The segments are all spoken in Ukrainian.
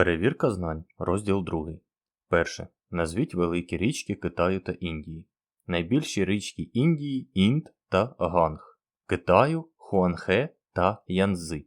Перевірка знань. Розділ 2. Перше. Назвіть великі річки Китаю та Індії. Найбільші річки Індії Інд та Ганг. Китаю Хуанхе та Янзи.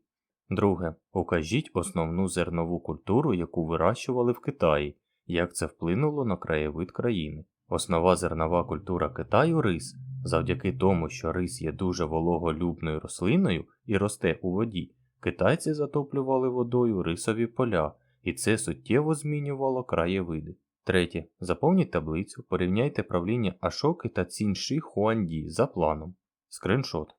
Друге. Укажіть основну зернову культуру, яку вирощували в Китаї, як це вплинуло на краєвид країни. Основа зернова культура Китаю рис. Завдяки тому, що рис є дуже вологолюбною рослиною і росте у воді, китайці затоплювали водою рисові поля, і це суттєво змінювало краєвиди. Третє. Заповніть таблицю, порівняйте правління Ашоки та Цінши Хуанді за планом. Скриншот.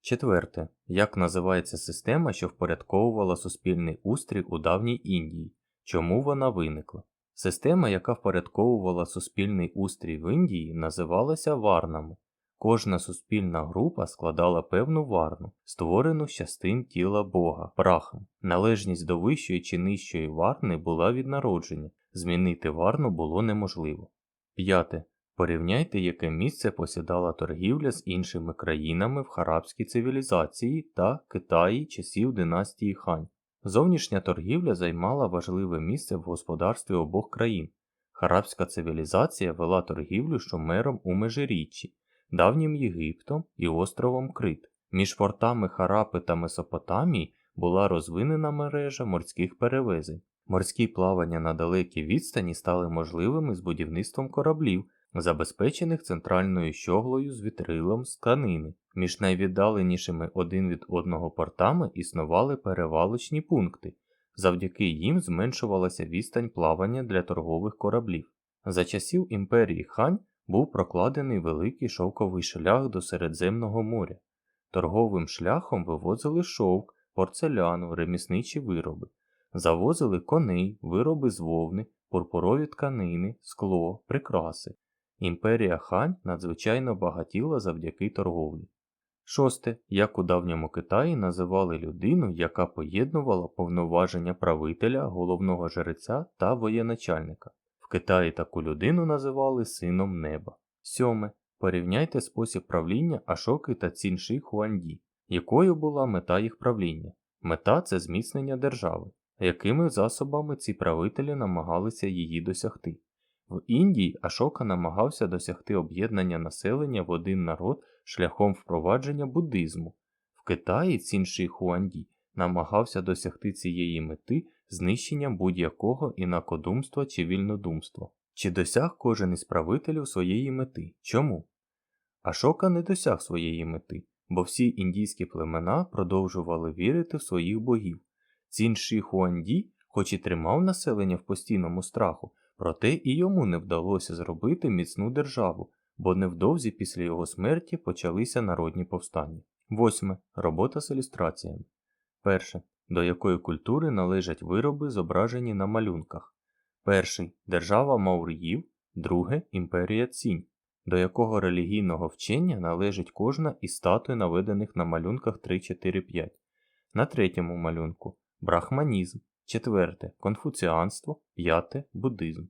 Четверте. Як називається система, що впорядковувала суспільний устрій у давній Індії? Чому вона виникла? Система, яка впорядковувала суспільний устрій в Індії, називалася варнами. Кожна суспільна група складала певну варну, створену з частин тіла Бога, прахом. Належність до вищої чи нижчої варни була від народження, змінити варну було неможливо. П'яте. Порівняйте, яке місце посідала торгівля з іншими країнами в харабській цивілізації та Китаї часів династії Хань. Зовнішня торгівля займала важливе місце в господарстві обох країн. Харабська цивілізація вела торгівлю Шумером у Межиріччі, давнім Єгиптом і островом Крит. Між портами Харапи та Месопотамії була розвинена мережа морських перевезень. Морські плавання на далекій відстані стали можливими з будівництвом кораблів, забезпечених центральною щоглою з вітрилом з тканини. Між найвіддаленішими один від одного портами існували перевалочні пункти, завдяки їм зменшувалася відстань плавання для торгових кораблів. За часів імперії Хань був прокладений великий шовковий шлях до Середземного моря. Торговим шляхом вивозили шовк, порцеляну, ремісничі вироби, завозили коней, вироби з вовни, пурпурові тканини, скло, прикраси. Імперія Хань надзвичайно багатіла завдяки торговлі. Шосте. Як у давньому Китаї називали людину, яка поєднувала повноваження правителя, головного жреця та воєначальника. Китаї таку людину називали сином неба. Сьоме. Порівняйте спосіб правління Ашоки та Цінши Хуанді. Якою була мета їх правління? Мета це зміцнення держави. Якими засобами ці правителі намагалися її досягти? В Індії Ашока намагався досягти об'єднання населення в один народ шляхом впровадження буддизму. В Китаї Цінши Хуанді намагався досягти цієї мети знищенням будь-якого інакодумства чи вільнодумства. Чи досяг кожен із правителів своєї мети? Чому? Ашока не досяг своєї мети, бо всі індійські племена продовжували вірити в своїх богів. Цінши Хуанді, хоч і тримав населення в постійному страху, проте і йому не вдалося зробити міцну державу, бо невдовзі після його смерті почалися народні повстання. Восьме. Робота з ілюстраціями. Перше. До якої культури належать вироби, зображені на малюнках. Перший держава Маур'їв, друге імперія Цінь. До якого релігійного вчення належить кожна із статуй, наведених на малюнках 3, 4, 5. На третьому малюнку брахманізм, четверте конфуціанство, п'яте буддизм.